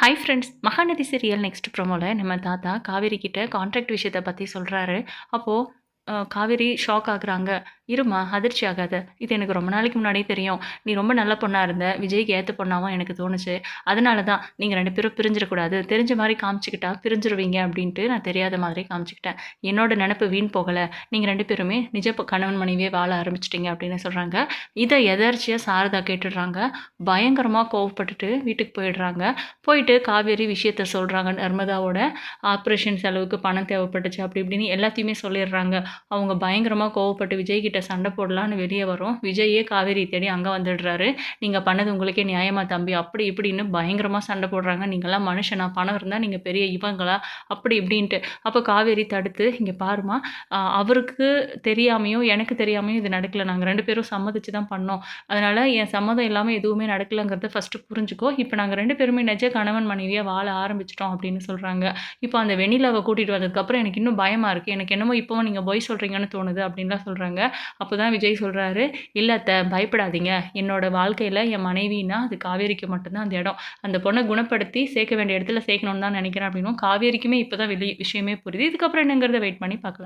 Hi friends Mahanadi serial next ப்ரோமோவில் நம்ம தாத்தா காவேரி கிட்ட கான்ட்ராக்ட் விஷயத்தை பற்றி சொல்கிறாரு அப்போது காவேரி ஷாக் ஆகுறாங்க. இருமா அதிர்ச்சி ஆகாத. இது எனக்கு ரொம்ப நாளைக்கு முன்னாடியே தெரியும். நீ ரொம்ப நல்ல பொண்ணாக இருந்த. விஜய்க்கு ஏற்ற பொண்ணாவும் எனக்கு தோணுச்சு. அதனால தான் நீங்கள் ரெண்டு பேரும் பிரிஞ்சிடக்கூடாது. தெரிஞ்ச மாதிரி காமிச்சிக்கிட்டா பிரிஞ்சிருவீங்க அப்படின்ட்டு நான் தெரியாத மாதிரி காமிச்சிக்கிட்டேன். என்னோட நினப்பு வீண் போகலை. நீங்கள் ரெண்டு பேருமே நிஜ கணவன் மனைவியே வாழ ஆரம்பிச்சிட்டிங்க அப்படின்னு சொல்கிறாங்க இதை எதர்ச்சியாக சாரதா கேட்டுடுறாங்க. பயங்கரமாக கோவப்பட்டுட்டு வீட்டுக்கு போயிடுறாங்க. போயிட்டு காவேரி விஷயத்த சொல்கிறாங்க நர்மதாவோட. ஆப்ரேஷன் செலவுக்கு பணம் தேவைப்பட்டுச்சு அப்படி இப்படின்னு எல்லாத்தையுமே சொல்லிடுறாங்க. அவங்க பயங்கரமாக கோவப்பட்டு விஜய் கிட்ட சண்டை போடலான்னு வெளியே வரும். விஜயே காவேரி தேடி அங்கே வந்துடுறாரு. நீங்கள் பண்ணது உங்களுக்கே நியாயமா தம்பி. அப்படி இப்படின்னு பயங்கரமாக சண்டை போடுறாங்க. நீங்களாம் மனுஷனா? பணம் இருந்தால் நீங்கள் பெரிய இவங்களா? அப்படி இப்படின்ட்டு. அப்போ காவேரி தடுத்து இங்கே பாருமா அவருக்கு தெரியாமையும் எனக்கு தெரியாமையும் இது நடக்கல. நாங்கள் ரெண்டு பேரும் சம்மதிச்சு தான் பண்ணோம். அதனால் என் சம்மதம் இல்லாமல் எதுவுமே நடக்கலங்கிறத ஃபஸ்ட்டு புரிஞ்சுக்கோ. இப்போ நாங்கள் ரெண்டு பேருமே நெஜ கணவன் மனைவியாக வாழ ஆரம்பிச்சிட்டோம் அப்படின்னு சொல்கிறாங்க இப்போ அந்த வெண்ணிலாவை கூட்டிகிட்டு வந்ததுக்கப்புறம் எனக்கு இன்னும் பயமாக இருக்குது எனக்கு என்னமோ இப்போவும் நீங்கள் பொய் சொல்கிறீங்கன்னு தோணுது அப்படின்லாம் சொல்கிறாங்க அப்போ தான் விஜய் சொல்கிறாரு இல்லை அத்தை பயப்படாதீங்க. என்னோடய வாழ்க்கையில் என் மனைவினா அது காவேரிக்கு மட்டும்தான் அந்த இடம். அந்த பொண்ணை குணப்படுத்தி சேர்க்க வேண்டிய இடத்துல சேர்க்கணும்னு தான் நினைக்கிறேன் அப்படின்னும் காவேரிக்குமே இப்போ தான் வெளி விஷயமே புரியுது. இதுக்கப்புறம் என்னங்கிறத வெயிட் பண்ணி பார்க்கலாம்.